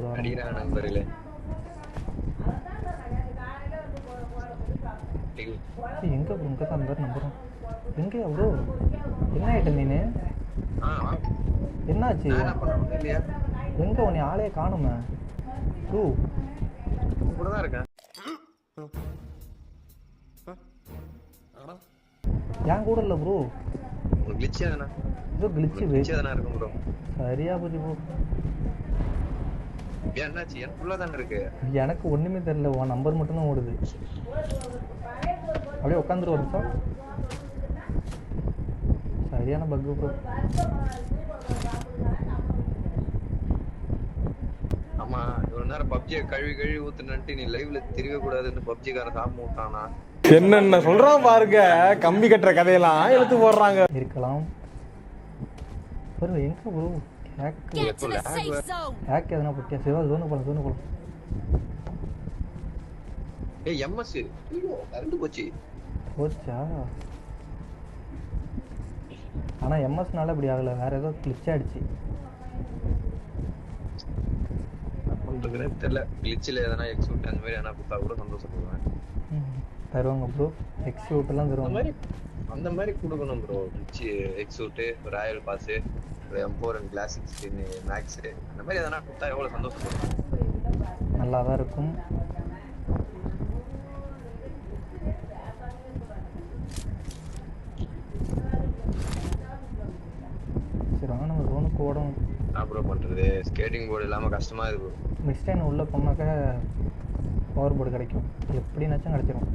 நண்பர்களே. எங்க இங்கே தான் நம்பர் நம்பரும் எங்கேயா ப்ரோ? என்ன ஆயிட்ட நீனு. என்னாச்சு? எங்க உன்னை ஆளே காணுமே? ப்ரோ. கூட தான் இருக்கேன் என் கூட இல்லை ப்ரோ. glitch எதனா இருக்கும் ப்ரோ. சரியா போச்சு ப்ரோ. என்னாச்சு? என் ஃபுல்லா தானே இருக்கு. எனக்கு ஒண்ணுமே தெரியல உன் நம்பர் மட்டும்தான் ஓடுது. அப்படியே உட்காந்துரு ஒரு நிமிஷம். சரியான பக்கு ப்ரோ ஆமா இவ்வளவு நேரம் பப்ஜியை கழுவி கழுவி ஊத்துனன்ட்டு நீ லைவ்ல தெரியவே கூடாதுன்னு பப்ஜிக்காரன் சாப்பிட்டு விட்டானா? என்னென்ன சொல்றான் பாருங்க. கம்பி கட்டுற கதையெல்லாம் இழுத்து போடுறாங்க. இருக்கலாம். ப்ரோ எங்க ப்ரோ ஹேக் எதனா போட்டியா சிவா ஜோனு போலாம் ஜோனு போலாம் ஏய் எம்எஸ் ஐயோ கரண்ட் போச்சு போச்சா ஆனா எம்எஸ்னால இப்படி ஆகல வேற ஏதோ கிளிச் ஆயிடுச்சு பண்றதுனே தெரியல கிளிச்சில் எதனா எக்ஸூட் அந்த மாதிரி எதனா கொடுத்தா கூட சந்தோஷப்படுவேன் தருவாங்க ப்ரோ எக்ஸியூட் எல்லாம் அந்த தருவாங்க மாதிரி அந்த மாதிரி கொடுக்கணும் ப்ரோ கிளிச்சு எக்ஸூட்டு ராயல் பாஸ் ஒரு M four and classic skin max அந்த மாதிரி எதனா கொடுத்தா எவ்வளவு சந்தோஷப்படுவேன் நல்லா தான் இருக்கும். சரி வாங்க நம்ம ஜோனுக்கு ஓடும் ப்ரோ பண்றது ஸ்கேட்டிங் போர்டு இல்லாம கஷ்டமா இருக்கு bro. மிஸ்டைன் உள்ளே போனாக்கா பவர் போர்டு கிடைக்கும். எப்படினாச்சும் கிடைச்சிரும்.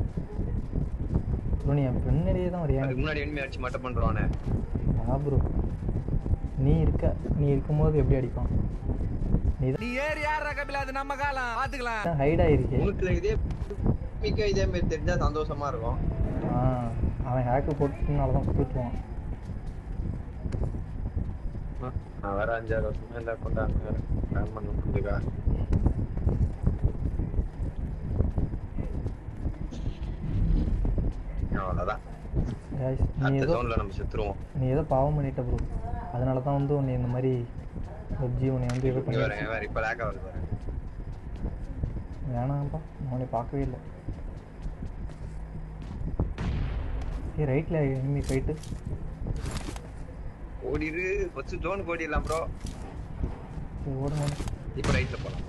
ப்ரோ நீ என் பின்னாடியே தான் வரியா? முன்னாடி எனிமி அடிச்சு ஆ ப்ரோ நீ இருக்க நீ இருக்கும்போது எப்படி அடிப்பான் நீ ஏறி யார் கபில? அது நம்ம காலம் பாத்துக்கலாம். ஹைட் ஆயிருக்கே. உனக்கு இதே மிக்க இதே மாதிரி தெரிஞ்சா சந்தோஷமா இருக்கும். ஆ அவன் ஹேக்கு போட்டுனால தான் கூப்பிட்டுருவான் நான் வேற அஞ்சாறு வருஷமா இந்த கொண்டாங்க பிளான் பண்ண முடியுதுக்கா அவ்வளவுதான். Guys, நீ ஏதோ நம்ம செத்துருவோம். நீ ஏதோ பாவம் பண்ணிட்ட ப்ரோ அதனால தான் வந்து உன்னை இந்த மாதிரி வெப்ஜி உன்னை வந்து இது பண்ணி வேற வேற இப்ப லேக் ஆகுது வேணாம்ப்பா உன்னை பார்க்கவே இல்லை. ஏ ரைட்டில் எனிமி போயிட்டு ஓடிடு ஃபர்ஸ்ட் ஜோனுக்கு ஓடிடலாம் ப்ரோ ஓடுங்க இப்ப ரைட்ல போலாம்.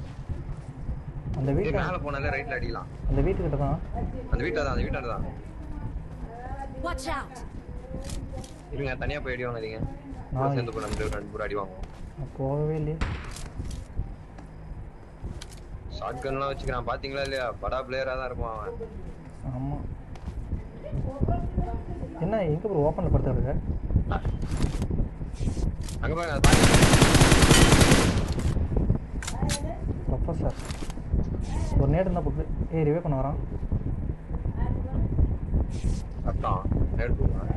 அந்த வீட்டு மேல போனாலே ரைட்ல அடிக்கலாம். அந்த வீட்டுக்கிட்ட தான் அந்த வீட்டுல தான் அந்த வீட்டாண்ட தான். Watch out! இருங்க தனியா போய் அடி வாங்காதீங்க. நான் சேர்ந்து போய் நம்ம ரெண்டு பேரும் அடி வாங்குவோம். போகவே இல்லையே. ஷார்ட் கன்லாம் வச்சுக்கிறான். பாத்தீங்களா இல்லையா? படா பிளேயரா தான் இருப்பான் அவன். ஆமாம் என்ன எங்கே ப்ரோ ஓப்பனில் படுத்து இருக்க? அங்க பாருங்க அதை பாருங்க. ப்ரொஃபஸர் ஒரு நேரம் இருந்தால் போட்டு. ஏய் ரிவே பண்ண வரான். கரெக்டான் நேடு போடுவான்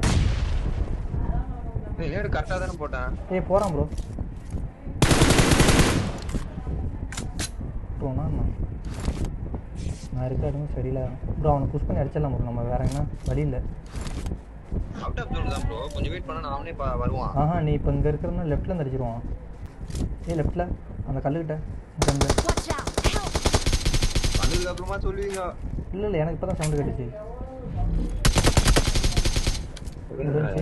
நீ நேடு கரெக்டா தானே போட்டேன். ஏய் போகிறான் ப்ரோ போனா நான் நான் இருக்க இடமும் சரியில்லை. ப்ரோ அவனை புஷ் பண்ணி அடிச்சிடலாம் ப்ரோ நம்ம வேற எங்கன்னா வழி இல்லை. அவுட் ஆஃப் ஜோன் தான் ப்ரோ கொஞ்சம் வெயிட் பண்ணா நான் அவனே வருவான். ஆஹா நீ இப்போ இங்கே இருக்கிறதுனா லெஃப்ட்லேருந்து அடிச்சிருவான். ஏய் லெஃப்ட்டில் அந்த! Help! வந்ததுக்கு அப்புறமா சொல்லுவீங்க. இல்லை இல்லை எனக்கு இப்போ தான் சவுண்டு கேட்டுச்சு.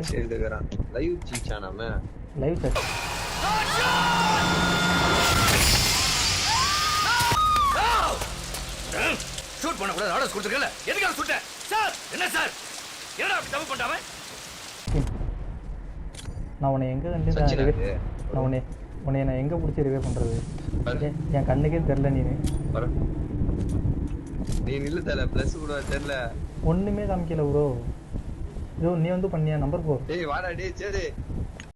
சேர்ந்துக்கிறான் லைவ் சீச்சா நாம லைவ் சார் ஷூட் பண்ண கூடாது. ஆர்டர்ஸ் கொடுத்துருக்கல எதுக்காக சுட்ட சார் என்ன சார் என்னடா அப்படி தப்பு நான் உன்னை எங்கே கண்டு நான்? நான் உன்னை உன்னை நான் எங்கே பிடிச்சி ரிவே பண்ணுறது பாரு. என் கண்ணுக்கே தெரில நீ வர நீ நில்லு தல பிளஸ் கூட தெரியல. ஒன்றுமே காமிக்கல ப்ரோ நீ வந்து பண்ணியா நம்பர் போ. டேய் வாடா டேய் சரி.